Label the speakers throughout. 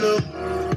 Speaker 1: look.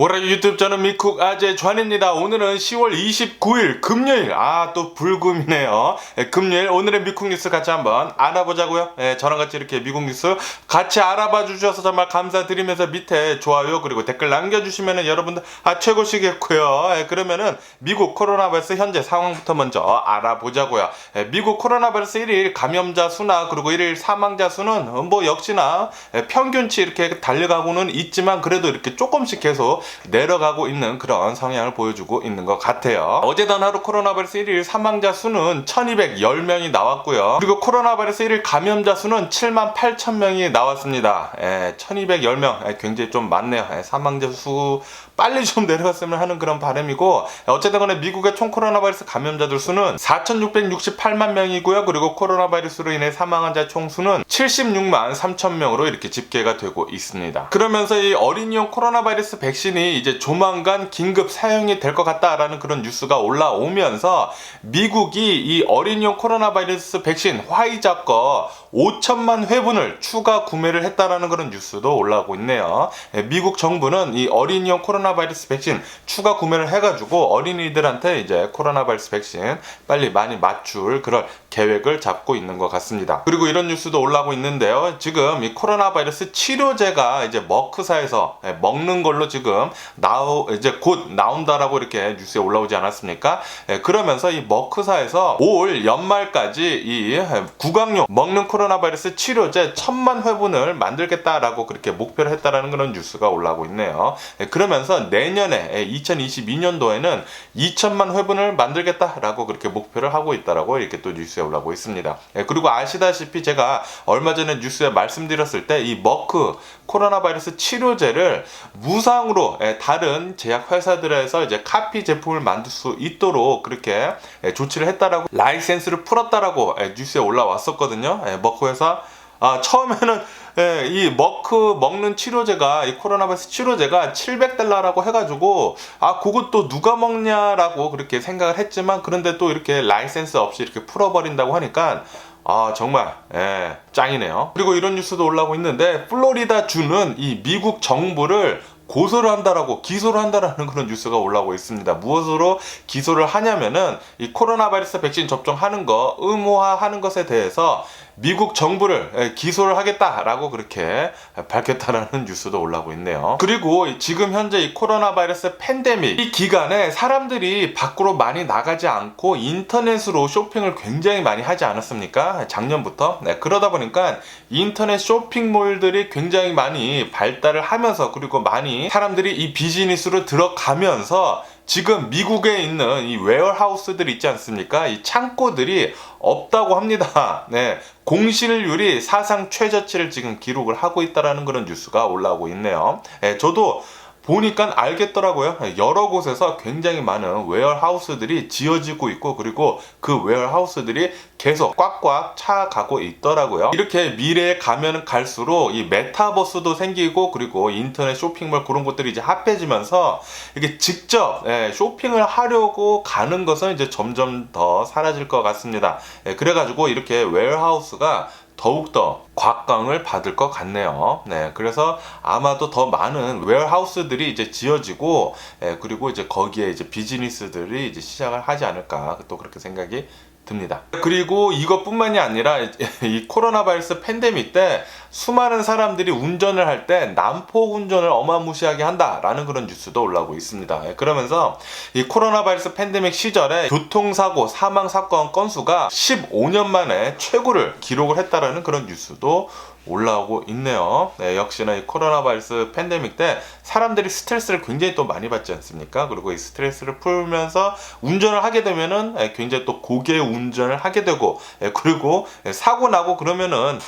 Speaker 1: 오라 유튜브 저는 미쿡 아재 전입니다. 오늘은 10월 29일 금요일 아 또 불금이네요. 예, 금요일 오늘의 미쿡 뉴스 같이 한번 알아보자고요. 예, 저랑 같이 이렇게 미국 뉴스 같이 알아봐 주셔서 정말 감사드리면서 밑에 좋아요 그리고 댓글 남겨주시면은 여러분들 아 최고시겠고요. 예, 그러면은 미국 코로나 바이러스 현재 상황부터 먼저 알아보자고요. 예, 미국 코로나 바이러스 1일 감염자 수나 그리고 1일 사망자 수는 어, 뭐 역시나 예, 평균치 이렇게 달려가고는 있지만 그래도 이렇게 조금씩 계속 내려가고 있는 그런 성향을 보여주고 있는 것 같아요. 어제 단 하루 코로나 바이러스 1일 사망자 수는 1210명이 나왔고요. 그리고 코로나 바이러스 1일 감염자 수는 7만 8천 명이 나왔습니다. 예, 1210명 예, 굉장히 좀 많네요. 예, 사망자 수 빨리 좀 내려갔으면 하는 그런 바람이고 어쨌든 간에 미국의 총 코로나 바이러스 감염자들 수는 4,668만 명이고요. 그리고 코로나 바이러스로 인해 사망한 자 총수는 76만 3천 명으로 이렇게 집계가 되고 있습니다. 그러면서 이 어린이용 코로나 바이러스 백신이 이제 조만간 긴급 사용이 될 것 같다라는 그런 뉴스가 올라오면서 미국이 이 어린이용 코로나 바이러스 백신 화이자 거 5천만 회분을 추가 구매를 했다라는 그런 뉴스도 올라오고 있네요. 예, 미국 정부는 이 어린이용 코로나 바이러스 백신 추가 구매를 해가지고 어린이들한테 이제 코로나 바이러스 백신 빨리 많이 맞출 그런 계획을 잡고 있는 것 같습니다. 그리고 이런 뉴스도 올라오고 있는데요. 지금 이 코로나 바이러스 치료제가 이제 머크사에서 예, 먹는 걸로 지금 나오 이제 곧 나온다라고 이렇게 뉴스에 올라오지 않았습니까? 예, 그러면서 이 머크사에서 올 연말까지 이 예, 구강용 먹는 코로나 바이러스 치료제 천만 회분을 만들겠다라고 그렇게 목표를 했다라는 그런 뉴스가 올라오고 있네요. 예, 그러면서 내년에 2022년도에는 2천만 회분을 만들겠다라고 그렇게 목표를 하고 있다라고 이렇게 또 뉴스 에 올라오고 있습니다. 예, 그리고 아시다시피 제가 얼마 전에 뉴스에 말씀드렸을 때 이 머크 코로나 바이러스 치료제를 무상으로 예, 다른 제약 회사들에서 이제 카피 제품을 만들 수 있도록 그렇게 예, 조치를 했다라고 라이센스를 풀었다라고 예, 뉴스에 올라왔었거든요. 예, 머크 회사 아, 처음에는 예, 이 머크 먹는 치료제가 이 코로나 바이러스 치료제가 700달러라고 해가지고 아 그것도 누가 먹냐라고 그렇게 생각을 했지만 그런데 또 이렇게 라이센스 없이 이렇게 풀어버린다고 하니까 아 정말 예, 짱이네요. 그리고 이런 뉴스도 올라오고 있는데 플로리다 주는 이 미국 정부를 고소를 한다라고 기소를 한다라는 그런 뉴스가 올라오고 있습니다. 무엇으로 기소를 하냐면은 이 코로나 바이러스 백신 접종하는 거 의무화하는 것에 대해서 미국 정부를 예, 기소를 하겠다라고 그렇게 밝혔다라는 뉴스도 올라오고 있네요. 그리고 지금 현재 이 코로나 바이러스 팬데믹 이 기간에 사람들이 밖으로 많이 나가지 않고 인터넷으로 쇼핑을 굉장히 많이 하지 않았습니까? 작년부터. 네, 그러다 보니까 인터넷 쇼핑몰들이 굉장히 많이 발달을 하면서 그리고 많이 사람들이 이 비즈니스로 들어가면서 지금 미국에 있는 이 웨어하우스들 있지 않습니까? 이 창고들이 없다고 합니다. 네. 공실률이 사상 최저치를 지금 기록을 하고 있다라는 그런 뉴스가 올라오고 있네요. 네, 저도 보니까 알겠더라고요. 여러 곳에서 굉장히 많은 웨어하우스들이 지어지고 있고 그리고 그 웨어하우스들이 계속 꽉꽉 차가고 있더라고요. 이렇게 미래에 가면 갈수록 이 메타버스도 생기고 그리고 인터넷 쇼핑몰 그런 것들이 이제 합해지면서 이게 직접 예, 쇼핑을 하려고 가는 것은 이제 점점 더 사라질 것 같습니다. 예, 그래가지고 이렇게 웨어하우스가 더욱더 곽광을 받을 것 같네요. 네, 그래서 아마도 더 많은 웨어하우스들이 이제 지어지고, 예, 그리고 이제 거기에 이제 비즈니스들이 이제 시작을 하지 않을까 또 그렇게 생각이 듭니다. 그리고 이것뿐만이 아니라 이 코로나 바이러스 팬데믹 때 수많은 사람들이 운전을 할 때 난폭 운전을 어마무시하게 한다라는 그런 뉴스도 올라오고 있습니다. 예, 그러면서 이 코로나 바이러스 팬데믹 시절에 교통사고 사망 사건 건수가 15년 만에 최고를 기록을 했다라는 그런 뉴스도 올라오고 있네요. 네, 역시나 이 코로나 바이러스 팬데믹 때 사람들이 스트레스를 굉장히 또 많이 받지 않습니까? 그리고 이 스트레스를 풀면서 운전을 하게 되면은 예, 굉장히 또 고개 운전을 하게 되고 예, 그리고 예, 사고 나고 그러면은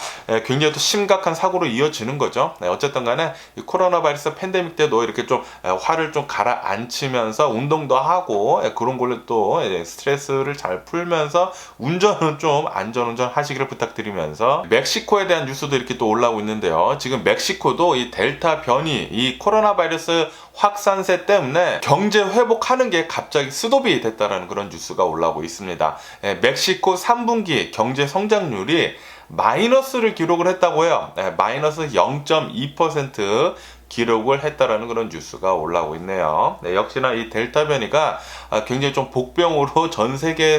Speaker 1: 굉장히 또 심각한 사고로 이어지는 거죠. 네, 어쨌든 간에 이 코로나 바이러스 팬데믹 때도 이렇게 좀 화를 좀 가라앉히면서 운동도 하고 그런 걸로 또 스트레스를 잘 풀면서 운전은 좀 안전운전 하시기를 부탁드리면서 멕시코에 대한 뉴스도 이 렇게 또 올라오고 있는데요. 지금 멕시코도 이 델타 변이, 이 코로나 바이러스 확산세 때문에 경제 회복하는 게 갑자기 스톱이 됐다라는 그런 뉴스가 올라오고 있습니다. 예, 멕시코 3분기 경제 성장률이 마이너스를 기록을 했다고 해요. 예, 마이너스 0.2% 기록을 했다라는 그런 뉴스가 올라오고 있네요. 네, 역시나 이 델타 변이가 아, 굉장히 좀 복병으로 전 세계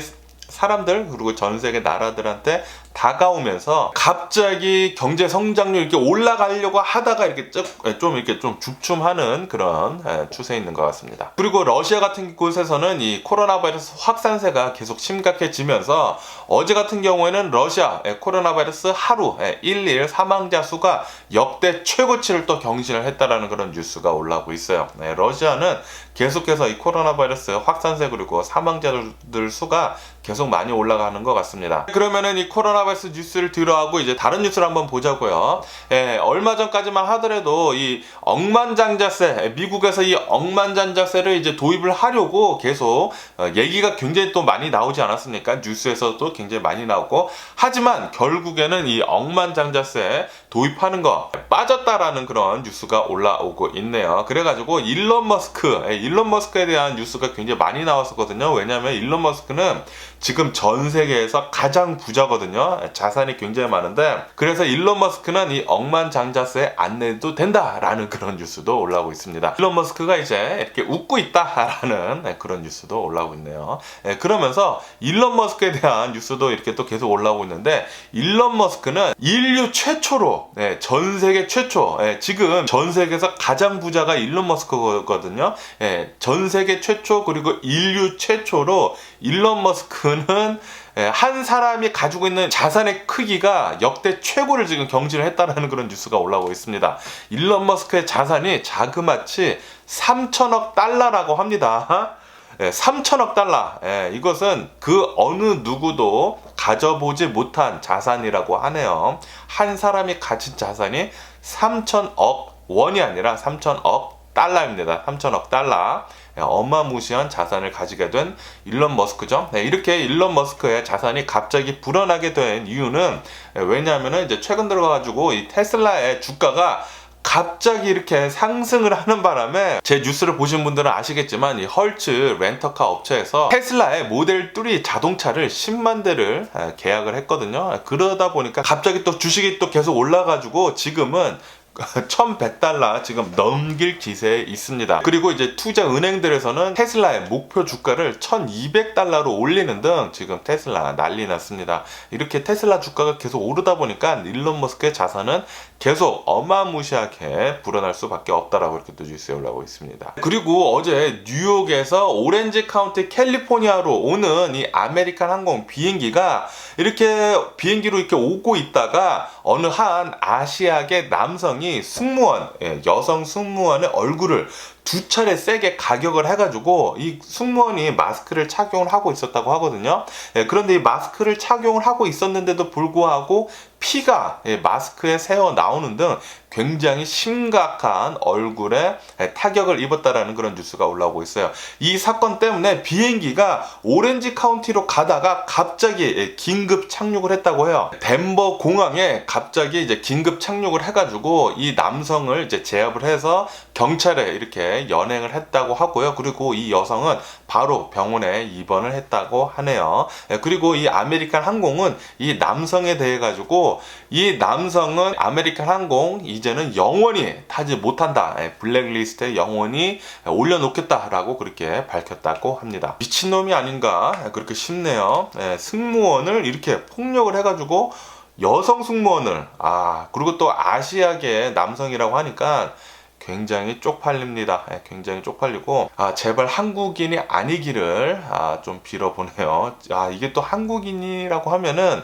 Speaker 1: 사람들 그리고 전 세계 나라들한테 다가오면서 갑자기 경제 성장률 이렇게 올라가려고 하다가 이렇게 쭉- 좀 이렇게 좀 주춤하는 그런 예, 추세에 있는 것 같습니다. 그리고 러시아 같은 곳에서는 이 코로나 바이러스 확산세가 계속 심각해지면서 어제 같은 경우에는 러시아 예, 코로나 바이러스 하루 예, 1일 사망자 수가 역대 최고치를 또 경신을 했다라는 그런 뉴스가 올라오고 있어요. 네, 러시아는 계속해서 이 코로나 바이러스 확산세 그리고 사망자들 수가 계속 많이 올라가는 것 같습니다. 그러면은 이 코로나 바이러스 뉴스를 뒤로 하고 이제 다른 뉴스를 한번 보자고요. 예, 얼마 전까지만 하더라도 이 억만장자세, 예, 미국에서 이 억만장자세를 이제 도입을 하려고 계속 어, 얘기가 굉장히 또 많이 나오지 않았습니까? 뉴스에서도 굉장히 많이 나오고 하지만 결국에는 이 억만장자세 도입하는 거 빠졌다라는 그런 뉴스가 올라오고 있네요. 그래가지고 일론 머스크, 예, 일론 머스크에 대한 뉴스가 굉장히 많이 나왔었거든요. 왜냐하면 일론 머스크는 지금 전 세계에서 가장 부자거든요. 자산이 굉장히 많은데 그래서 일론 머스크는 이 억만장자세 안 내도 된다라는 그런 뉴스도 올라오고 있습니다. 일론 머스크가 이제 이렇게 웃고 있다라는 네, 그런 뉴스도 올라오고 있네요. 예, 그러면서 일론 머스크에 대한 뉴스도 이렇게 또 계속 올라오고 있는데 일론 머스크는 인류 최초로 네, 전 세계 최초 예, 지금 전 세계에서 가장 부자가 일론 머스크거든요. 예, 전 세계 최초 그리고 인류 최초로 일론 머스크 는 예, 한 사람이 가지고 있는 자산의 크기가 역대 최고를 지금 경신을 했다라는 그런 뉴스가 올라오고 있습니다. 일론 머스크의 자산이 자그마치 3천억 달러라고 합니다. 예, 3천억 달러. 예, 이것은 그 어느 누구도 가져보지 못한 자산이라고 하네요. 한 사람이 가진 자산이 3천억 원이 아니라 3천억 달러입니다. 3천억 달러. 예, 어마무시한 자산을 가지게 된 일론 머스크죠. 네, 이렇게 일론 머스크의 자산이 갑자기 불어나게 된 이유는 예, 왜냐하면 이제 최근 들어가지고 이 테슬라의 주가가 갑자기 이렇게 상승을 하는 바람에 제 뉴스를 보신 분들은 아시겠지만 이 헐츠 렌터카 업체에서 테슬라의 모델 3 자동차를 10만 대를 에, 계약을 했거든요. 그러다 보니까 갑자기 또 주식이 또 계속 올라가지고 지금은 1100달러 지금 넘길 기세에 있습니다. 그리고 이제 투자 은행들에서는 테슬라의 목표 주가를 1200달러로 올리는 등 지금 테슬라 난리 났습니다. 이렇게 테슬라 주가가 계속 오르다 보니까 일론 머스크의 자산은 계속 어마무시하게 불어날 수밖에 없다라고 이렇게 또 뉴스에 올라오고 있습니다. 그리고 어제 뉴욕에서 오렌지 카운티 캘리포니아로 오는 이 아메리칸 항공 비행기가 이렇게 비행기로 이렇게 오고 있다가 어느 한 아시아계 남성이 승무원, 예, 여성 승무원의 얼굴을 두 차례 세게 가격을 해가지고 이 승무원이 마스크를 착용을 하고 있었다고 하거든요. 예, 그런데 이 마스크를 착용을 하고 있었는데도 불구하고 피가 예, 마스크에 새어 나오는 등 굉장히 심각한 얼굴에 예, 타격을 입었다라는 그런 뉴스가 올라오고 있어요. 이 사건 때문에 비행기가 오렌지 카운티로 가다가 갑자기 예, 긴급 착륙을 했다고 해요. 덴버 공항에 갑자기 이제 긴급 착륙을 해가지고 이 남성을 이제 제압을 해서 경찰에 이렇게 연행을 했다고 하고요. 그리고 이 여성은 바로 병원에 입원을 했다고 하네요. 예, 그리고 이 아메리칸 항공은 이 남성에 대해 가지고 이 남성은 아메리칸 항공 이 제는 영원히 타지 못한다. 예, 블랙리스트에 영원히 올려놓겠다라고 그렇게 밝혔다고 합니다. 미친놈이 아닌가 예, 그렇게 싶네요. 예, 승무원을 이렇게 폭력을 해가지고 여성 승무원을 아 그리고 또 아시아계 남성이라고 하니까 굉장히 쪽팔립니다. 예, 굉장히 쪽팔리고 아, 제발 한국인이 아니기를 아, 좀 빌어보네요. 아 이게 또 한국인이라고 하면은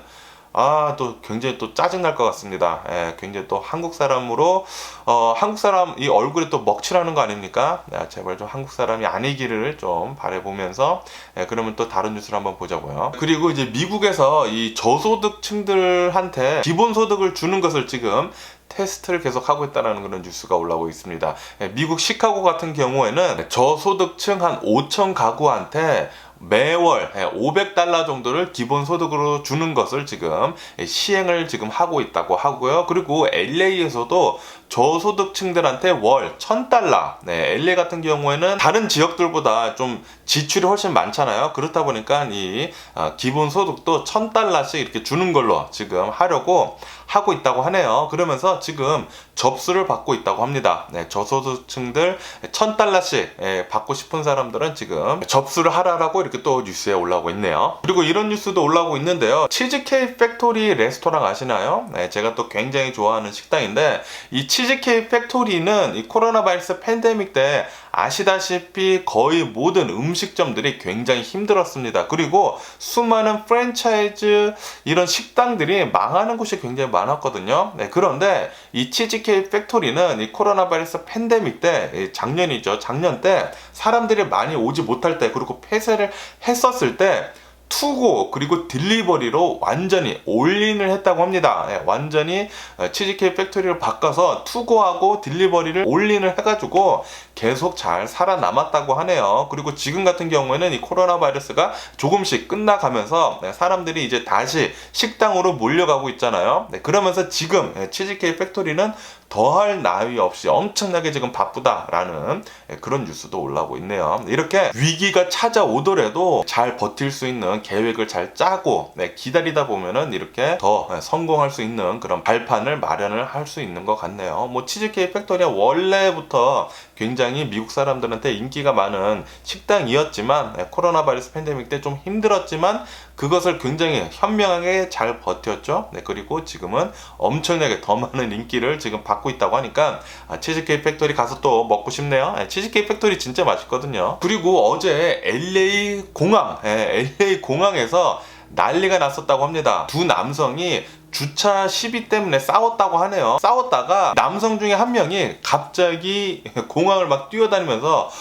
Speaker 1: 아, 또 굉장히 또 짜증날 것 같습니다. 예, 굉장히 또 한국 사람으로, 어, 한국 사람 이 얼굴에 또 먹칠하는 거 아닙니까? 야, 제발 좀 한국 사람이 아니기를 좀 바라보면서, 예, 그러면 또 다른 뉴스를 한번 보자고요. 그리고 이제 미국에서 이 저소득층들한테 기본소득을 주는 것을 지금 테스트를 계속 하고 있다는 그런 뉴스가 올라오고 있습니다. 예, 미국 시카고 같은 경우에는 저소득층 한 5천 가구한테 매월 500달러 정도를 기본 소득으로 주는 것을 지금 시행을 지금 하고 있다고 하고요. 그리고 LA에서도 저소득층들한테 월 1000달러. 네, LA 같은 경우에는 다른 지역들보다 좀 지출이 훨씬 많잖아요. 그렇다 보니까 이 어, 기본 소득도 1000달러씩 이렇게 주는 걸로 지금 하려고 하고 있다고 하네요. 그러면서 지금 접수를 받고 있다고 합니다. 네, 저소득층들 1000달러씩 예, 받고 싶은 사람들은 지금 접수를 하라라고 이렇게 또 뉴스에 올라오고 있네요. 그리고 이런 뉴스도 올라오고 있는데요. 치즈케이크 팩토리 레스토랑 아시나요? 네, 제가 또 굉장히 좋아하는 식당인데 이 치 즈케이크 팩토리는 이 코로나 바이러스 팬데믹 때 아시다시피 거의 모든 음식점들이 굉장히 힘들었습니다. 그리고 수많은 프랜차이즈 이런 식당들이 망하는 곳이 굉장히 많았거든요. 네, 그런데 이 치즈케이크 팩토리는 이 코로나 바이러스 팬데믹 때이 작년이죠. 작년 때 사람들이 많이 오지 못할 때 그리고 폐쇄를 했었을 때 투고 그리고 딜리버리로 완전히 올인을 했다고 합니다. 네, 완전히 어, 치즈케이크 팩토리를 바꿔서 투고하고 딜리버리를 올인을 해가지고 계속 잘 살아남았다고 하네요. 그리고 지금 같은 경우에는 이 코로나 바이러스가 조금씩 끝나가면서 네, 사람들이 이제 다시 식당으로 몰려가고 있잖아요. 네, 그러면서 지금 네, 치즈케이크 팩토리는 더할 나위 없이 엄청나게 지금 바쁘다라는 예, 그런 뉴스도 올라오고 있네요. 이렇게 위기가 찾아오더라도 잘 버틸 수 있는 계획을 잘 짜고 네, 기다리다 보면은 이렇게 더 예, 성공할 수 있는 그런 발판을 마련을 할 수 있는 것 같네요. 뭐 치즈케이크 팩토리가 원래부터 굉장히 미국 사람들한테 인기가 많은 식당이었지만 예, 코로나 바이러스 팬데믹 때 좀 힘들었지만 그것을 굉장히 현명하게 잘 버텼죠. 네, 그리고 지금은 엄청나게 더 많은 인기를 지금 받고 있다고 하니까 아, 치즈케이크 팩토리 가서 또 먹고 싶네요. 예, 치즈케이크 팩토리 진짜 맛있거든요. 그리고 어제 LA 공항, 예, LA 공항에서 난리가 났었다고 합니다. 두 남성이 주차 시비 때문에 싸웠다고 하네요. 싸웠다가 남성 중에 한 명이 갑자기 공항을 막 뛰어다니면서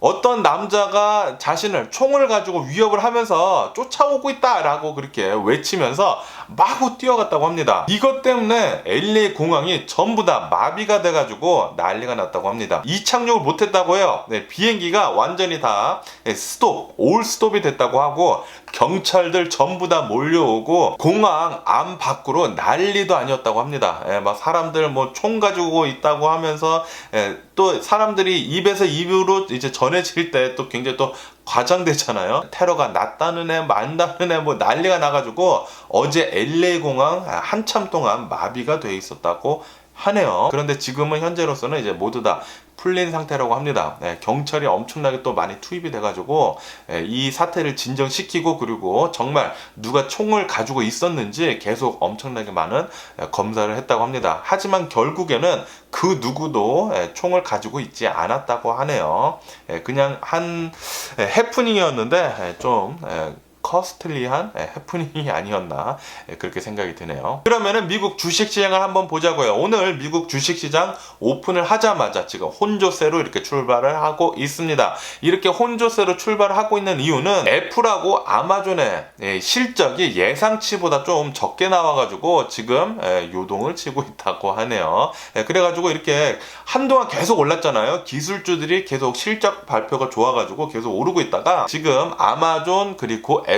Speaker 1: 어떤 남자가 자신을 총을 가지고 위협을 하면서 쫓아오고 있다라고 그렇게 외치면서 마구 뛰어갔다고 합니다. 이것 때문에 LA 공항이 전부 다 마비가 돼가지고 난리가 났다고 합니다. 이착륙을 못했다고 해요. 네, 비행기가 완전히 다 스톱, 올 스톱이 됐다고 하고 경찰들 전부 다 몰려오고 공항 안 밖으로 난리도 아니었다고 합니다. 예, 막 사람들 뭐 총 가지고 있다고 하면서 예, 또 사람들이 입에서 입으로 이제 전해질 때 또 굉장히 또 과장되잖아요. 테러가 났다는 애, 만다는 애, 뭐 난리가 나가지고 어제 LA 공항 한참 동안 마비가 돼 있었다고 하네요. 그런데 지금은 현재로서는 이제 모두 다 풀린 상태라고 합니다. 네, 경찰이 엄청나게 또 많이 투입이 돼가지고 예, 이 사태를 진정시키고 그리고 정말 누가 총을 가지고 있었는지 계속 엄청나게 많은 예, 검사를 했다고 합니다. 하지만 결국에는 그 누구도 예, 총을 가지고 있지 않았다고 하네요. 예, 그냥 한 예, 해프닝이었는데 예, 좀 예, 커스틀리한 예, 해프닝이 아니었나 예, 그렇게 생각이 드네요. 그러면은 미국 주식시장을 한번 보자고요. 오늘 미국 주식시장 오픈을 하자마자 지금 혼조세로 이렇게 출발을 하고 있습니다. 이렇게 혼조세로 출발을 하고 있는 이유는 애플하고 아마존의 예, 실적이 예상치보다 좀 적게 나와가지고 지금 예, 요동을 치고 있다고 하네요. 예, 그래가지고 이렇게 한동안 계속 올랐잖아요. 기술주들이 계속 실적 발표가 좋아가지고 계속 오르고 있다가 지금 아마존 그리고 애플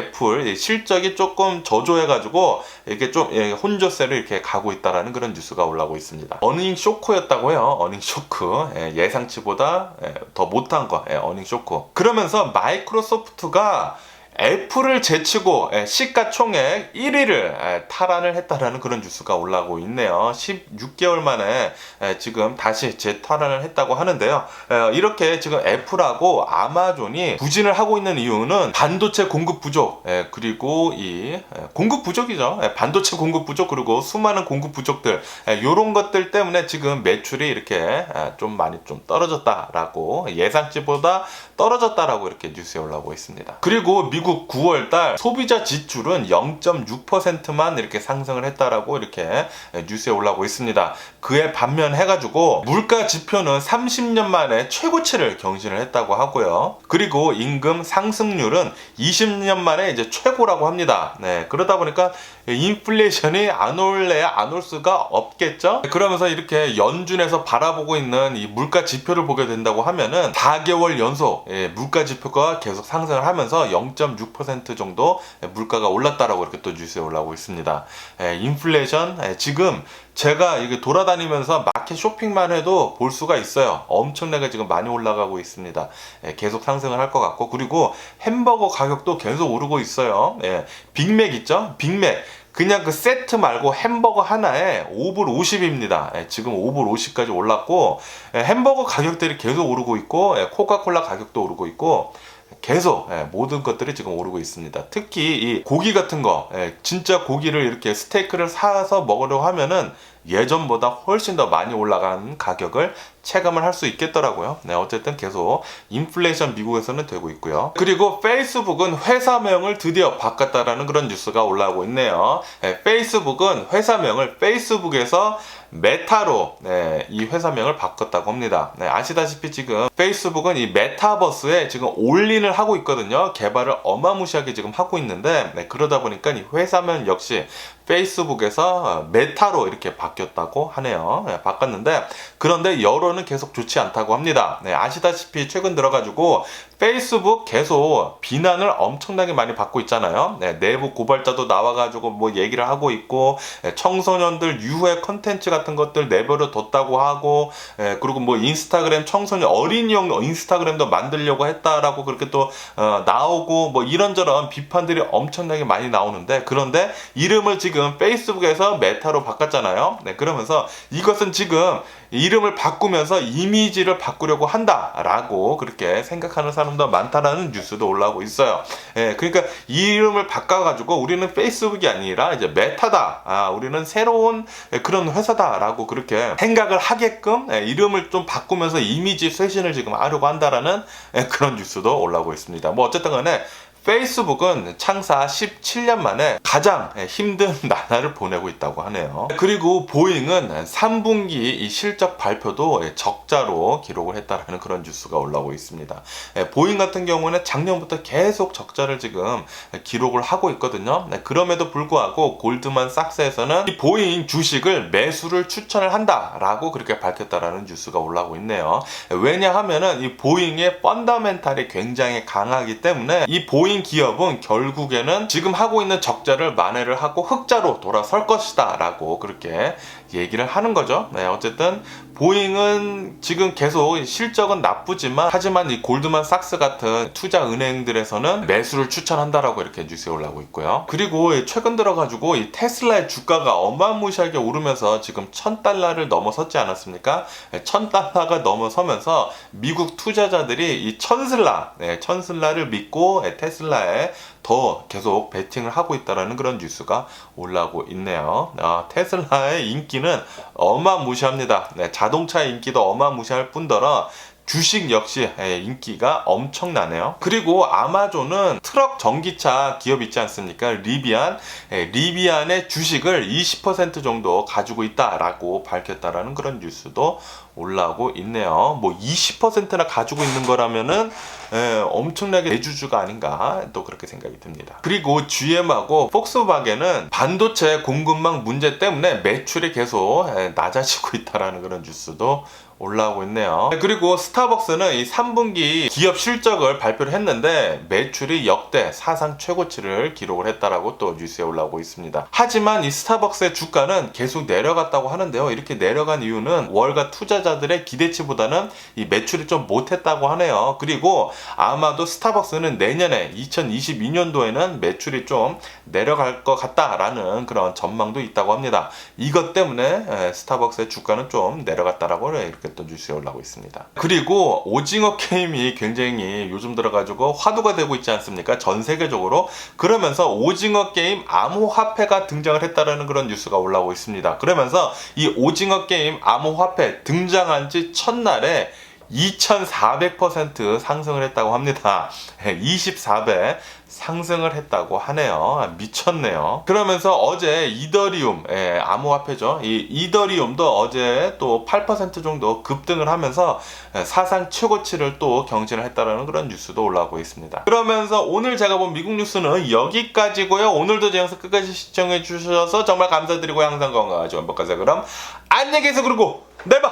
Speaker 1: 실적이 조금 저조해가지고 이렇게 좀 예, 혼조세로 이렇게 가고 있다라는 그런 뉴스가 올라오고 있습니다. 어닝 쇼크였다고 해요. 어닝 쇼크 예, 예상치보다 예, 더 못한 거 예, 어닝 쇼크. 그러면서 마이크로소프트가 애플을 제치고 예, 시가총액 1위를 예, 탈환을 했다라는 그런 뉴스가 올라오고 있네요. 16개월 만에 예, 지금 다시 재탈환을 했다고 하는데요. 예, 이렇게 지금 애플하고 아마존이 부진을 하고 있는 이유는 반도체 공급 부족 예, 그리고 이 예, 공급 부족이죠. 예, 반도체 공급 부족 그리고 수많은 공급 부족들 이런 것들 때문에 지금 매출이 이렇게 예, 좀 많이 좀 떨어졌다라고 예상치보다 떨어졌다라고 이렇게 뉴스에 올라오고 있습니다. 그리고 미국 미국 9월달 소비자 지출은 0.6%만 이렇게 상승을 했다라고 이렇게 뉴스에 올라오고 있습니다. 그에 반면 해가지고 물가 지표는 30년 만에 최고치를 경신을 했다고 하고요. 그리고 임금 상승률은 20년 만에 이제 최고라고 합니다. 네, 그러다 보니까 인플레이션이 안 올래야 안 올 수가 없겠죠? 그러면서 이렇게 연준에서 바라보고 있는 이 물가 지표를 보게 된다고 하면은 4개월 연속 예, 물가 지표가 계속 상승을 하면서 0.6% 정도 물가가 올랐다라고 이렇게 또 뉴스에 올라오고 있습니다. 예, 인플레이션 예, 지금 제가 이게 돌아다니면서 마켓 쇼핑만 해도 볼 수가 있어요. 엄청나게 지금 많이 올라가고 있습니다. 예, 계속 상승을 할 것 같고 그리고 햄버거 가격도 계속 오르고 있어요. 예, 빅맥 있죠? 빅맥 그냥 그 세트 말고 햄버거 하나에 5불 50입니다. 예, 지금 5불 50까지 올랐고 예, 햄버거 가격들이 계속 오르고 있고 예, 코카콜라 가격도 오르고 있고 계속 예, 모든 것들이 지금 오르고 있습니다. 특히 이 고기 같은 거, 예, 진짜 고기를 이렇게 스테이크를 사서 먹으려고 하면은 예전보다 훨씬 더 많이 올라간 가격을 체감을 할 수 있겠더라고요. 네, 어쨌든 계속 인플레이션 미국에서는 되고 있고요. 그리고 페이스북은 회사명을 드디어 바꿨다라는 그런 뉴스가 올라오고 있네요. 네, 페이스북은 회사명을 페이스북에서 메타로 네, 이 회사명을 바꿨다고 합니다. 네, 아시다시피 지금 페이스북은 이 메타버스에 지금 올린을 하고 있거든요. 개발을 어마무시하게 지금 하고 있는데 네, 그러다 보니까 이 회사명 역시 페이스북에서 메타로 이렇게 바뀌었다고 하네요. 네, 바꿨는데 그런데 여론은 계속 좋지 않다고 합니다. 네, 아시다시피 최근 들어가지고 페이스북 계속 비난을 엄청나게 많이 받고 있잖아요. 네, 내부 고발자도 나와가지고 뭐 얘기를 하고 있고 네, 청소년들 유해 컨텐츠 같은 것들 내버려 뒀다고 하고 네, 그리고 뭐 인스타그램 청소년 어린이용 인스타그램도 만들려고 했다라고 그렇게 또 어, 나오고 뭐 이런저런 비판들이 엄청나게 많이 나오는데 그런데 이름을 지금 페이스북에서 메타로 바꿨잖아요. 네, 그러면서 이것은 지금 이름을 바꾸면서 이미지를 바꾸려고 한다라고 그렇게 생각하는 사람도 많다라는 뉴스도 올라오고 있어요. 예, 그러니까 이름을 바꿔가지고 우리는 페이스북이 아니라 이제 메타다. 아, 우리는 새로운 그런 회사다라고 그렇게 생각을 하게끔 예, 이름을 좀 바꾸면서 이미지 쇄신을 지금 하려고 한다라는 예, 그런 뉴스도 올라오고 있습니다. 뭐 어쨌든 간에 페이스북은 창사 17년 만에 가장 힘든 나날을 보내고 있다고 하네요. 그리고 보잉은 3분기 이 실적 발표도 적자로 기록을 했다라는 그런 뉴스가 올라오고 있습니다. 보잉 같은 경우는 작년부터 계속 적자를 지금 기록을 하고 있거든요. 네, 그럼에도 불구하고 골드만 삭스에서는 이 보잉 주식을 매수를 추천을 한다라고 그렇게 밝혔다라는 뉴스가 올라오고 있네요. 왜냐하면은 이 보잉의 펀더멘탈이 굉장히 강하기 때문에 이 보잉 보잉 기업은 결국에는 지금 하고 있는 적자를 만회를 하고 흑자로 돌아설 것이다 라고 그렇게 얘기를 하는 거죠. 네, 어쨌든 보잉은 지금 계속 실적은 나쁘지만 하지만 이 골드만 삭스 같은 투자 은행들에서는 매수를 추천한다라고 이렇게 뉴스에 올라오고 있고요. 그리고 최근 들어가지고 이 테슬라의 주가가 어마무시하게 오르면서 지금 천 달러를 넘어섰지 않았습니까? 네, 천 달러가 넘어서면서 미국 투자자들이 이 천슬라, 네, 천슬라를 믿고 테슬라에 더 계속 베팅을 하고 있다라는 그런 뉴스가 올라오고 있네요. 아, 테슬라의 인기는 어마무시합니다. 네, 자동차 인기도 어마무시할 뿐더러 주식 역시 예, 인기가 엄청나네요. 그리고 아마존은 트럭 전기차 기업 있지 않습니까? 리비안. 예, 리비안의 주식을 20% 정도 가지고 있다라고 밝혔다라는 그런 뉴스도 올라오고 있네요. 뭐 20%나 가지고 있는 거라면은 예, 엄청나게 대주주가 아닌가 또 그렇게 생각이 듭니다. 그리고 GM하고 폭스바겐은 반도체 공급망 문제 때문에 매출이 계속 예, 낮아지고 있다라는 그런 뉴스도 올라오고 있네요. 그리고 스타벅스는 이 3분기 기업 실적을 발표를 했는데 매출이 역대 사상 최고치를 기록을 했다라고 또 뉴스에 올라오고 있습니다. 하지만 이 스타벅스의 주가는 계속 내려갔다고 하는데요. 이렇게 내려간 이유는 월가 투자자들의 기대치보다는 이 매출이 좀 못했다고 하네요. 그리고 아마도 스타벅스는 내년에 2022년도에는 매출이 좀 내려갈 것 같다라는 그런 전망도 있다고 합니다. 이것 때문에 스타벅스의 주가는 좀 내려갔다라고 이렇게 또 뉴스에 올라오고 있습니다. 그리고 오징어 게임이 굉장히 요즘 들어가지고 화두가 되고 있지 않습니까? 전 세계적으로 그러면서 오징어 게임 암호화폐가 등장을 했다라는 그런 뉴스가 올라오고 있습니다. 그러면서 이 오징어 게임 암호화폐 등장한 지 첫날에 2,400% 상승을 했다고 합니다. 24배 상승을 했다고 하네요. 아, 미쳤네요. 그러면서 어제 이더리움, 예, 암호화폐죠. 이 이더리움도 어제 또 8% 정도 급등을 하면서 예, 사상 최고치를 또 경신을 했다라는 그런 뉴스도 올라오고 있습니다. 그러면서 오늘 제가 본 미국 뉴스는 여기까지고요. 오늘도 제 영상 끝까지 시청해 주셔서 정말 감사드리고 항상 건강하시고 행복하세요. 그럼 안녕히 계세요. 그리고 내일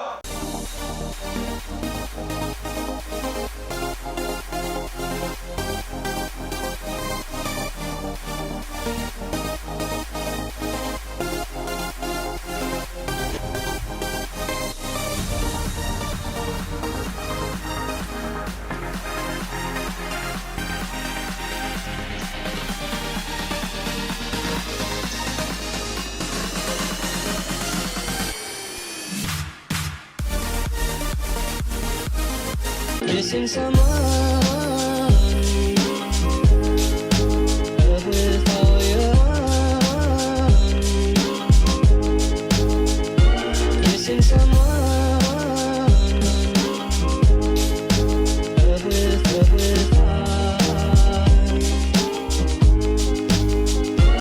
Speaker 1: since
Speaker 2: I'm on